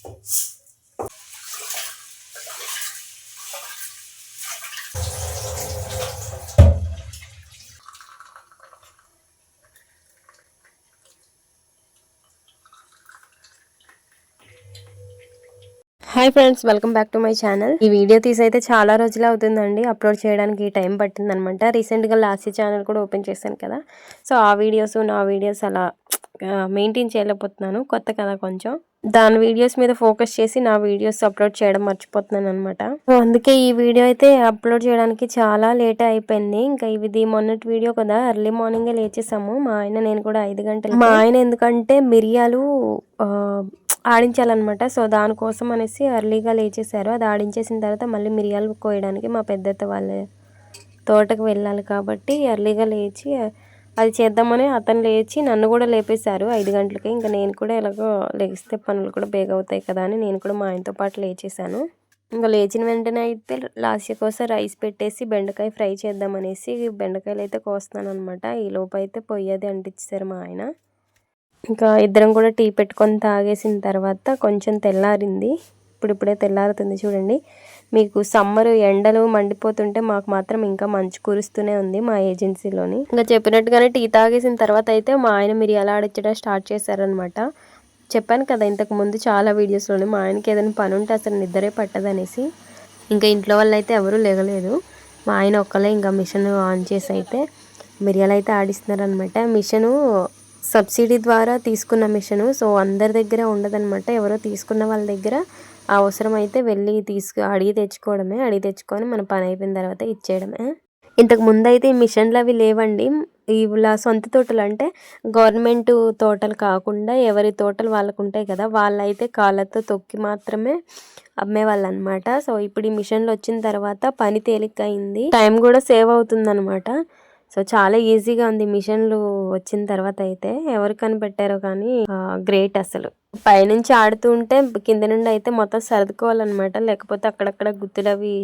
Hi friends welcome back to my channel ఈ video తీసి అయితే చాలా రోజులు అవుతుందండి. అప్లోడ్ చేయడానికి టైం పట్టింది అనమాట రీసెంట్గా లాస్ట్ ఛానల్ కూడా ఓపెన్ చేశాను కదా. సో ఆ వీడియోస్ నా వీడియోస్ అలా మెయింటైన్ చేయలేకపోతున్నాను. కొత్త కదా కొంచెం. దాని వీడియోస్ మీద ఫోకస్ చేసి నా వీడియోస్ అప్లోడ్ చేయడం మర్చిపోతున్నాను అనమాట సో అందుకే ఈ వీడియో అయితే అప్లోడ్ చేయడానికి చాలా లేట్ అయిపోయింది. ఇంకా ఇది మొన్నటి వీడియో కదా ఎర్లీ మార్నింగే లేచేసాము. మా ఆయన నేను కూడా ఐదు గంటలు మా ఆయన ఎందుకంటే మిరియాలు ఆడించాలన్నమాట. సో దానికోసం అనేసి ఎర్లీగా లేచేశారు. అది ఆడించేసిన తర్వాత మళ్ళీ మిరియాలు కోయడానికి మా పెద్దత్త వాళ్ళ తోటకు వెళ్ళాలి కాబట్టి ఎర్లీగా లేచి అది చేద్దామని అతను లేచి నన్ను కూడా లేపేశారు ఐదు గంటలకి. ఇంకా నేను కూడా ఎలాగో లెగిస్తే పనులు కూడా బేగ అవుతాయి కదా అని నేను కూడా మా ఆయనతో పాటు లేచేశాను. ఇంకా లేచిన వెంటనే అయితే లాస్ట్ కోసం రైస్ పెట్టేసి బెండకాయ ఫ్రై చేద్దామనేసి బెండకాయలు అయితే కోస్తాను అనమాట ఈ లోపు అయితే పొయ్యది అంటించారు మా ఆయన. ఇంకా ఇద్దరం కూడా టీ పెట్టుకొని తాగేసిన తర్వాత కొంచెం తెల్లారింది. ఇప్పుడు ఇప్పుడే తెల్లారుతుంది చూడండి. మీకు సమ్మర్ ఎండలు మండిపోతుంటే మాకు మాత్రం ఇంకా మంచు కురుస్తూనే ఉంది మా ఏజెన్సీలోని. ఇంకా చెప్పినట్టుగానే టీ తాగేసిన తర్వాత అయితే మా ఆయన మిరియాలు ఆడించడం స్టార్ట్ చేశారనమాట చెప్పాను కదా ఇంతకు ముందు చాలా వీడియోస్లోనే మా ఆయనకి ఏదైనా పని ఉంటే అసలు నిద్రే పట్టదనేసి. ఇంకా ఇంట్లో వాళ్ళు అయితే ఎవరూ లేగలేదు. మా ఆయన ఒక్కలే ఇంకా మిషన్ ఆన్ చేసి అయితే మిరియాలు అయితే ఆడిస్తున్నారనమాట మిషను సబ్సిడీ ద్వారా తీసుకున్న మిషను సో అందరి దగ్గర ఉండదనమాట ఎవరో తీసుకున్న వాళ్ళ దగ్గర అవసరమైతే వెళ్ళి తీసుకు అడిగి తెచ్చుకోవడమే. అడిగి తెచ్చుకొని మన పని అయిపోయిన తర్వాత ఇచ్చేయడమే. ఇంతకు ముందు అయితే ఈ మిషన్లు అవి లేవండి. ఇలా సొంత తోటలు అంటే గవర్నమెంట్ తోటలు కాకుండా ఎవరి తోటలు వాళ్ళకు ఉంటాయి కదా వాళ్ళైతే కాళ్ళతో తొక్కి మాత్రమే అమ్మేవాళ్ళు అనమాట సో ఇప్పుడు ఈ మిషన్లు వచ్చిన తర్వాత పని తేలికైంది. టైం కూడా సేవ్ అవుతుంది అనమాట సో చాలా ఈజీగా ఉంది మిషన్లు వచ్చిన తర్వాత అయితే. ఎవరు కనిపెట్టారో కానీ గ్రేట్ అసలు. పైనుంచి ఆడుతూ ఉంటే కింద నుండి అయితే మొత్తం సర్దుకోవాలన్నమాట. లేకపోతే అక్కడక్కడ గుత్తులు అవి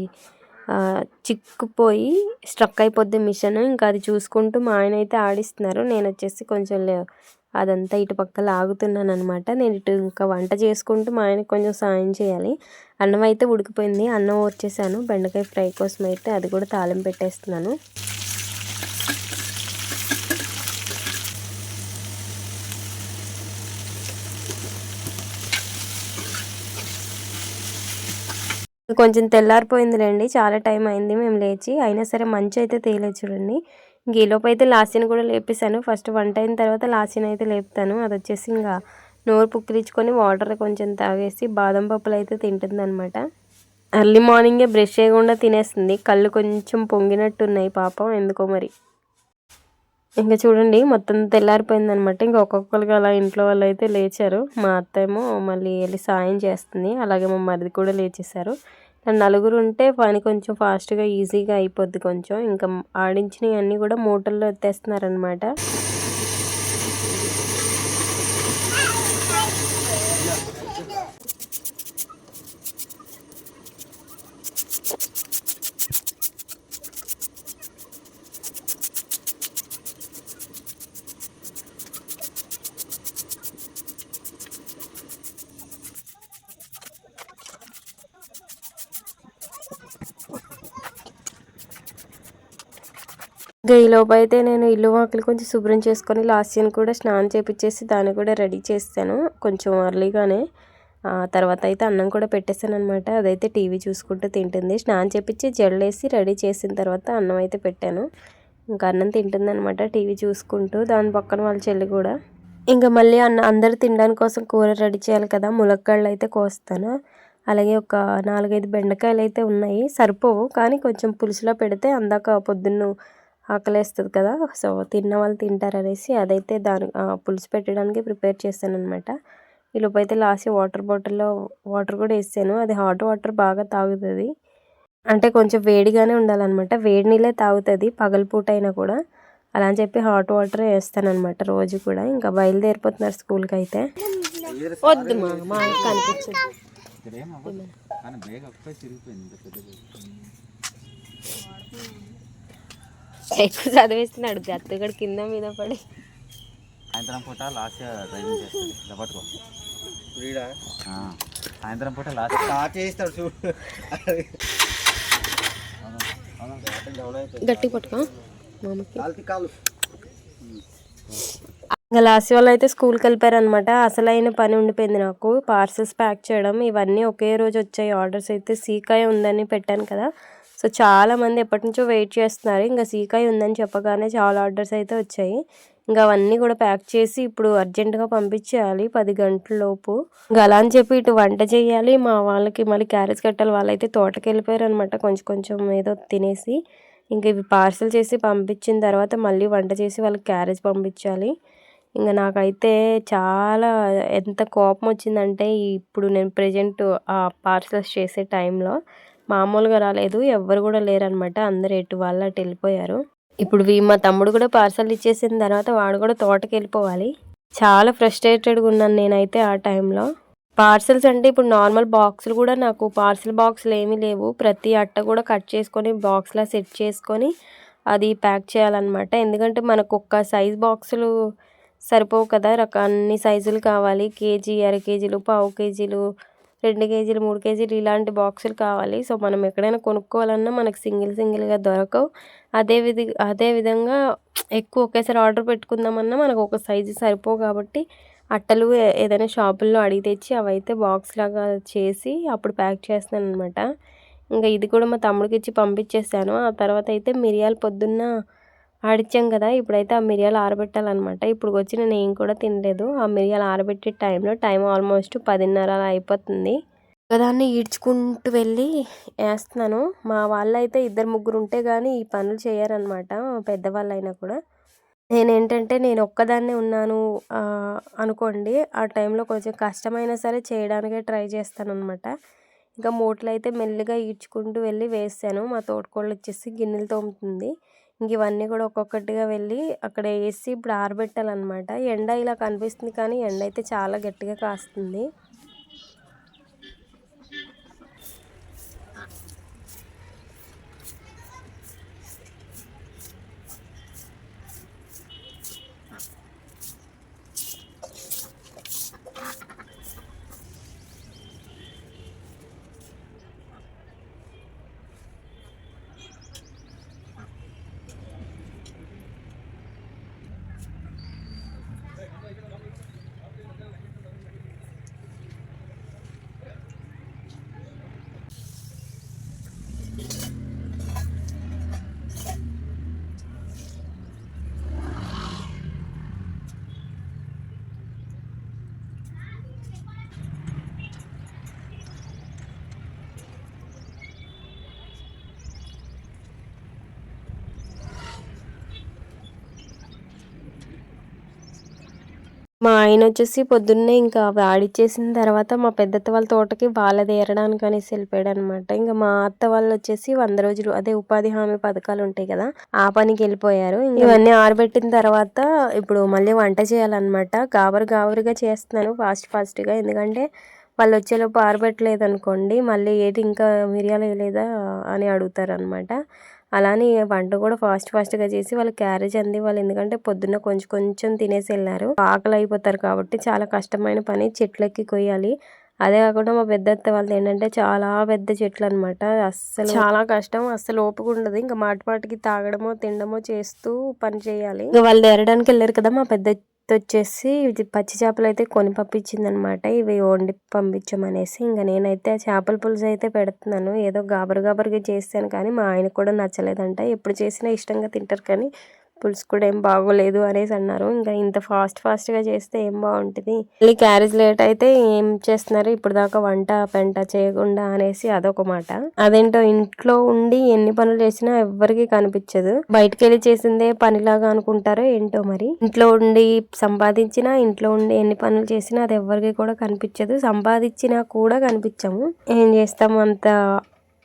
చిక్కుపోయి స్ట్రక్ అయిపోద్ది మిషన్. ఇంకా అది చూసుకుంటూ మా ఆయన అయితే ఆడిస్తున్నారు. నేను వచ్చేసి కొంచెం అదంతా ఇటు పక్క లాగుతున్నాను అనమాట నేను ఇటు ఇంకా వంట చేసుకుంటూ మా ఆయనకి కొంచెం సాయం చేయాలి. అన్నం అయితే ఉడికిపోయింది. అన్నం వచ్చేసాను బెండకాయ ఫ్రై కోసం అయితే అది కూడా తాళం పెట్టేస్తున్నాను. కొంచెం తెల్లారిపోయిందిలేండి చాలా టైం అయింది మేము లేచి అయినా సరే మంచి అయితే తేలేదు చూడండి. ఇంక ఈలోపు అయితే లాసీని కూడా లేపేశాను. ఫస్ట్ వంట అయిన తర్వాత లాసీని అయితే లేపుతాను. అది వచ్చేసి ఇంకా నోరు పుక్కిరించుకొని వాటర్ కొంచెం తాగేసి బాదం పప్పులు అయితే తింటుంది అనమాట ఎర్లీ మార్నింగే బ్రష్ చేయకుండా తినేస్తుంది. కళ్ళు కొంచెం పొంగినట్టు ఉన్నాయి పాపం ఎందుకో మరి. ఇంకా చూడండి మొత్తం తెల్లారిపోయింది అనమాట ఇంకా ఒక్కొక్కరికి అలా ఇంట్లో వాళ్ళు అయితే లేచారు. మా అత్త ఏమో మళ్ళీ వెళ్ళి సాయం చేస్తుంది. అలాగే మా మరిది కూడా లేచేశారు. నలుగురు ఉంటే పని కొంచెం ఫాస్ట్గా ఈజీగా అయిపోద్ది కొంచెం. ఇంకా ఆడించినవి అన్నీ కూడా మూటల్లో ఎత్తేస్తున్నారనమాట ఇంకా ఈ లోపు అయితే నేను ఇల్లు వాకిలు కొంచెం శుభ్రం చేసుకొని లాస్యని కూడా స్నానం చేపించేసి దాన్ని కూడా రెడీ చేస్తాను కొంచెం అర్లీగానే తర్వాత అయితే అన్నం కూడా పెట్టేశాను అనమాట అదైతే టీవీ చూసుకుంటూ తింటుంది. స్నానం చేపించి జల్లేసి రెడీ చేసిన తర్వాత అన్నం అయితే పెట్టాను. ఇంకా అన్నం తింటుంది అనమాట టీవీ చూసుకుంటూ దాని పక్కన వాళ్ళ చెల్లి కూడా. ఇంకా మళ్ళీ అన్న అందరు తినడానికి కోసం కూర రెడీ చేయాలి కదా ములక్కాళ్ళు అయితే కోస్తాను. అలాగే ఒక నాలుగైదు బెండకాయలు అయితే ఉన్నాయి. సరిపోవు కానీ కొంచెం పులుసులో పెడితే అందాక పొద్దున్న ఆకలేస్తుంది కదా సో తిన్న వాళ్ళు తింటారు అనేసి అదైతే దాని పులుసు పెట్టడానికి ప్రిపేర్ చేస్తాను అనమాట ఈ లోపు అయితే లాస్ట్ వాటర్ బాటిల్లో వాటర్ కూడా వేసాను అది హాట్ వాటర్ బాగా తాగుతుంది. అంటే కొంచెం వేడిగానే ఉండాలన్నమాట. వేడి నీళ్ళే తాగుతుంది పగలపూట అయినా కూడా. అలా అని చెప్పి హాట్ వాటర్ వేస్తాను అనమాట రోజు కూడా. ఇంకా బయలుదేరిపోతున్నారు స్కూల్కి అయితే వద్దు మా ఎక్కువ చదివేస్తున్నాడు? గత్తుగడు కింద మీద పడి. సాయంత్రం పూట లాస్ట్ డ్రైవింగ్ పట్టుకో. సాయంత్రం పూట లాస్ట్ స్టార్ట్ చేస్తాడు చూడు. గట్టి పట్టుకో. మామకి. కాలు. ఇంకా లాస్ట్ వాళ్ళు అయితే స్కూల్కి వెళ్ళిపోయారనమాట అసలైన పని ఉండిపోయింది నాకు. పార్సల్స్ ప్యాక్ చేయడం ఇవన్నీ ఒకే రోజు వచ్చాయి. ఆర్డర్స్ అయితే సీకాయ ఉందని పెట్టాను కదా. సో చాలా మంది ఎప్పటి నుంచో వెయిట్ చేస్తున్నారు. ఇంకా సీకాయ ఉందని చెప్పగానే చాలా ఆర్డర్స్ అయితే వచ్చాయి. ఇంకా అవన్నీ కూడా ప్యాక్ చేసి ఇప్పుడు అర్జెంటుగా పంపించేయాలి పది గంటల లోపు. ఇంకా అలా అని చెప్పి ఇటు వంట చేయాలి. మా వాళ్ళకి మళ్ళీ క్యారేజ్ కట్టాలి. వాళ్ళైతే తోటకి వెళ్ళిపోయారు అనమాట కొంచెం కొంచెం ఏదో తినేసి ఇంకా ఇవి పార్సల్ చేసి పంపించిన తర్వాత మళ్ళీ వంట చేసి వాళ్ళకి క్యారేజ్ పంపించాలి. ఇంకా నాకైతే చాలా ఎంత కోపం వచ్చిందంటే ఇప్పుడు నేను ప్రజెంట్ ఆ పార్సల్స్ చేసే టైంలో మామూలుగా రాలేదు. ఎవ్వరు కూడా లేరనమాట. అందరు ఎటు వాళ్ళు అటు వెళ్ళిపోయారు. ఇప్పుడు మా తమ్ముడు కూడా పార్సల్ ఇచ్చేసిన తర్వాత వాడు కూడా తోటకి వెళ్ళిపోవాలి. చాలా ఫ్రస్ట్రేటెడ్గా ఉన్నాను నేనైతే ఆ టైంలో పార్సల్స్ అంటే ఇప్పుడు నార్మల్ బాక్సులు కూడా నాకు పార్సల్ బాక్సులు ఏమీ లేవు. ప్రతి అట్ట కూడా కట్ చేసుకొని బాక్స్లా సెట్ చేసుకొని అది ప్యాక్ చేయాలన్నమాట. ఎందుకంటే మనకు ఒక్క సైజ్ బాక్సులు సరిపోవు కదా. రక అన్ని సైజులు కావాలి. కేజీ అర కేజీలు పావు కేజీలు రెండు కేజీలు మూడు కేజీలు ఇలాంటి బాక్సులు కావాలి. సో మనం ఎక్కడైనా కొనుక్కోవాలన్నా మనకు సింగిల్ సింగిల్గా దొరకవు. అదే విధి అదే విధంగా ఎక్కువ ఒకేసారి ఆర్డర్ పెట్టుకుందామన్నా మనకు ఒక సైజు సరిపోవు కాబట్టి అట్టలు ఏదైనా షాపుల్లో అడిగి తెచ్చి అవైతే బాక్స్ లాగా చేసి అప్పుడు ప్యాక్ చేస్తాను అనమాట ఇంకా ఇది కూడా మా తమ్ముడికి ఇచ్చి పంపించేసాను. ఆ తర్వాత అయితే మిరియాలు పొద్దున్న ఆడిచ్చాం కదా ఇప్పుడైతే ఆ మిరియాలు ఆరబెట్టాలన్నమాట. ఇప్పుడు వచ్చి నేను ఏం కూడా తినలేదు. ఆ మిరియాలు ఆరబెట్టే టైంలో టైం ఆల్మోస్ట్ పదిన్నర అలా అయిపోతుంది. ఒకదాన్ని ఈడ్చుకుంటూ వెళ్ళి వేస్తున్నాను. మా వాళ్ళు అయితే ఇద్దరు ముగ్గురు ఉంటే కానీ ఈ పనులు చేయరనమాట పెద్దవాళ్ళు అయినా కూడా. నేనేంటంటే నేను ఒక్కదాన్నే ఉన్నాను అనుకోండి. ఆ టైంలో కొంచెం కష్టమైనా సరే చేయడానికే ట్రై చేస్తాను అనమాట ఇంకా మూటలు అయితే మెల్లిగా ఈడ్చుకుంటూ వెళ్ళి వేసాను. మా తోటకోళ్ళు వచ్చేసి గిన్నెలు తోముతుంది. ఇంక ఇవన్నీ కూడా ఒక్కొక్కటిగా వెళ్ళి అక్కడ వేసి ఇప్పుడు ఆరబెట్టాలన్నమాట. ఎండ ఇలా కనిపిస్తుంది కానీ ఎండ అయితే చాలా గట్టిగా కాస్తుంది. మా ఆయన వచ్చేసి పొద్దున్నే ఇంకా ఆడిచ్చేసిన తర్వాత మా పెద్దత్త వాళ్ళ తోటకి వాళ్ళది తీరడానికి అనేసి వెళ్ళిపోయాడు అనమాట ఇంకా మా అత్త వాళ్ళు వచ్చేసి వంద రోజులు అదే ఉపాధి హామీ పథకాలు ఉంటాయి కదా ఆ పనికి వెళ్ళిపోయారు. ఇవన్నీ ఆరబెట్టిన తర్వాత ఇప్పుడు మళ్ళీ వంట చేయాలన్నమాట. గాబరు గాబరుగా చేస్తున్నాను ఫాస్ట్ ఫాస్ట్గా. ఎందుకంటే వాళ్ళు వచ్చేలోపు ఆరబెట్టలేదు అనుకోండి మళ్ళీ ఏంటి ఇంకా మిరియాలు వేయలేదా అని అడుగుతారు అనమాట అలానే వంట కూడా ఫాస్ట్ ఫాస్ట్గా చేసి వాళ్ళ క్యారేజ్ అంది వాళ్ళు ఎందుకంటే పొద్దున్న కొంచెం కొంచెం తినేసి వెళ్ళారు. ఆకలి అయిపోతారు కాబట్టి చాలా కష్టమైన పని చెట్లెక్కి కొయ్యాలి. అదే కాకుండా మా పెద్ద అత్త వాళ్ళది ఏంటంటే చాలా పెద్ద చెట్లు అనమాట అస్సలు చాలా కష్టం. అస్సలు ఓపిక ఉండదు. ఇంకా మాటి మాటికి తాగడమో తినడమో చేస్తూ పని చేయాలి. ఇంకా వాళ్ళు ఎరడానికి వెళ్ళారు కదా మా పెద్ద వచ్చేసి ఇది పచ్చి చేపలు అయితే కొని పంపించింది అనమాట ఇవి వండి పంపించమనేసి ఇంకా నేనైతే చేపల పులుసు అయితే పెడుతున్నాను. ఏదో గాబరు గాబరుగా చేస్తాను కానీ మా ఆయనకు కూడా నచ్చలేదంట. ఎప్పుడు చేసినా ఇష్టంగా తింటారు కానీ పులుసు కూడా ఏం బాగోలేదు అనేసి అన్నారు. ఇంకా ఇంత ఫాస్ట్ ఫాస్ట్గా చేస్తే ఏం బాగుంటుంది? మళ్ళీ క్యారేజ్ లేట్ అయితే ఏం చేస్తున్నారు? ఇప్పుడు దాకా వంట పెంట చేయకుండా అనేసి అదొక మాట. అదేంటో ఇంట్లో ఉండి ఎన్ని పనులు చేసినా ఎవ్వరికి కనిపించదు. బయటకు వెళ్ళి చేసిందే పనిలాగా అనుకుంటారో ఏంటో మరి. ఇంట్లో ఉండి సంపాదించినా ఇంట్లో ఉండి ఎన్ని పనులు చేసినా అది ఎవ్వరికి కూడా కనిపించదు. సంపాదించినా కూడా కనిపించము. ఏం చేస్తాము అంత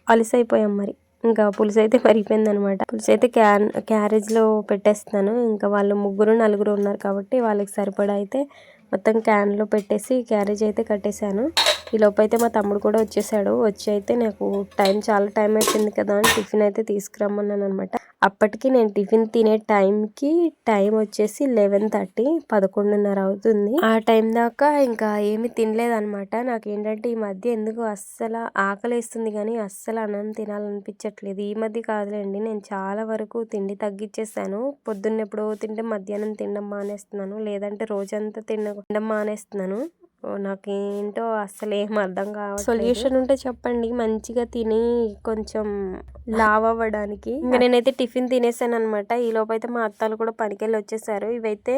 అలసైపోయాం మరి. ఇంకా పులుసు అయితే మరిగిపోయింది అనమాట పులుసు అయితే క్యాన్ క్యారేజ్లో పెట్టేస్తున్నాను. ఇంకా వాళ్ళు ముగ్గురు నలుగురు ఉన్నారు కాబట్టి వాళ్ళకి సరిపడా అయితే మొత్తం క్యాన్లో పెట్టేసి క్యారేజ్ అయితే కట్టేశాను. ఈ లోపైతే మా తమ్ముడు కూడా వచ్చేసాడు. వచ్చి అయితే నాకు టైం చాలా టైం అయిపోయింది కదా అని టిఫిన్ అయితే తీసుకురమ్మన్నాను అనమాట అప్పటికి నేను టిఫిన్ తినే టైంకి టైం వచ్చేసి లెవెన్ థర్టీ పదకొండున్నర అవుతుంది. ఆ టైం దాకా ఇంకా ఏమి తినలేదనమాట నాకు ఏంటంటే ఈ మధ్య ఎందుకు అస్సలు ఆకలేస్తుంది కానీ అస్సలు అన్నం తినాలనిపించట్లేదు. ఈ మధ్య కాదులేండి నేను చాలా వరకు తిండి తగ్గించేసాను పొద్దున్న ఎప్పుడో తింటే మధ్యాహ్నం తినడం మానేస్తున్నాను. లేదంటే రోజంతా తిన తినడం మానేస్తున్నాను. నాకేంటో అస్సలు ఏం అర్థం కావాలి సొల్యూషన్ ఉంటే చెప్పండి. మంచిగా తిని కొంచెం లావ్ అవ్వడానికి. ఇంకా నేనైతే టిఫిన్ తినేసాను అనమాట ఈ లోపు అయితే మా అత్తాలు కూడా పనికెళ్ళి వచ్చేసారు. ఇవైతే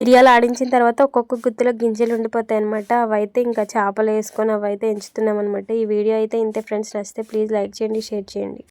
మిరియాలు ఆడించిన తర్వాత ఒక్కొక్క గుత్తిలో గింజలు ఉండిపోతాయి అనమాట అవైతే ఇంకా చేపలు వేసుకొని అవైతే ఎంచుతున్నాం అనమాట ఈ వీడియో అయితే ఇంతే ఫ్రెండ్స్. నచ్చితే ప్లీజ్ లైక్ చేయండి షేర్ చేయండి.